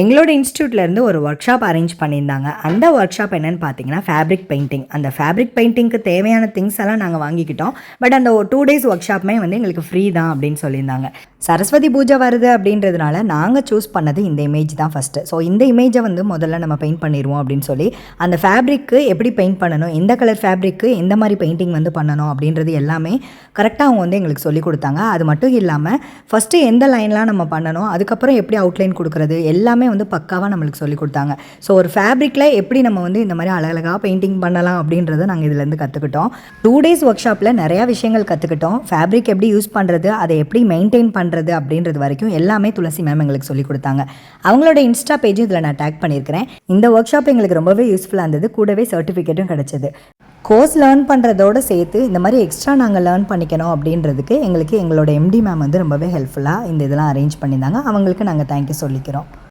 எங்களோட இன்ஸ்டியூட்லேருந்து ஒரு work shop arrange பண்ணியிருந்தாங்க. அந்த ஒர்க் ஷாப் என்னென்னு பார்த்தீங்கன்னா ஃபேப்ரிக் பெயிண்டிங் அந்த ஃபேப்ரிக் பெயிண்டிங்க்கு தேவையான திங்ஸ் எல்லாம் நாங்கள் வாங்கிக்கிட்டோம். பட் அந்த டூ டேஸ் ஒர்க் ஷாப்புமே வந்து எங்களுக்கு ஃப்ரீ தான் அப்படின்னு சொல்லியிருந்தாங்க. சரஸ்வதி பூஜை வருது அப்படின்றதுனால நாங்கள் சூஸ் பண்ணது இந்த இமேஜ் தான் ஃபஸ்ட்டு ஸோ இந்த இமேஜை வந்து முதல்ல நம்ம பெயிண்ட் பண்ணிடுவோம் அப்படின்னு சொல்லி அந்த ஃபேப்ரிக்கு எப்படி பெயிண்ட் பண்ணணும் எந்த கலர் ஃபேப்ரிக்கு எந்த மாதிரி பெயிண்டிங் வந்து பண்ணணும் அப்படின்றது எல்லாமே கரெக்டாக அவங்க வந்து எங்களுக்கு சொல்லிக் கொடுத்தாங்க. அது மட்டும் இல்லாமல் ஃபஸ்ட்டு எந்த லைன்லாம் நம்ம பண்ணணும் அதுக்கப்புறம் எப்படி அவுட்லைன் கொடுக்குறது எல்லாமே எல்லாமே வந்து பக்காவாக நம்மளுக்கு சொல்லி கொடுத்தாங்க. ஸோ ஒரு ஃபேப்ரிக்கில் எப்படி நம்ம வந்து இந்த மாதிரி அழகழகாக பெயிண்டிங் பண்ணலாம் அப்படின்றத நாங்கள் இதுலேருந்து கற்றுக்கிட்டோம் டூ டேஸ் ஒர்க் ஷாப்பில் நிறையா விஷயங்கள் கற்றுக்கிட்டோம் ஃபேப்ரிக் எப்படி யூஸ் பண்ணுறது அதை எப்படி மெயின்டைன் பண்ணுறது அப்படின்றது வரைக்கும் எல்லாமே துளசி மேம் எங்களுக்கு சொல்லி கொடுத்தாங்க. அவங்களோட இன்ஸ்டா பேஜும் இதில் நான் டேக் பண்ணியிருக்கிறேன். இந்த ஒர்க் ஷாப் எங்களுக்கு ரொம்பவே யூஸ்ஃபுல்லாக இருந்தது. கூடவே சர்டிஃபிகேட்டும் கிடச்சிது. கோர்ஸ் லேர்ன் பண்ணுறதோடு சேர்த்து இந்த மாதிரி எக்ஸ்ட்ரா நாங்கள் லேர்ன் பண்ணிக்கணும் அப்படின்றதுக்கு எங்களுக்கு எங்களோட எம்டி மேம் வந்து ரொம்பவே ஹெல்ப்ஃபுல்லாக இந்த இதெல்லாம் அரேஞ்ச் பண்ணியிருந்தாங்க. அவங்களுக்கு நாங்கள் தேங்க்யூ சொல்லிக்கிறோம்.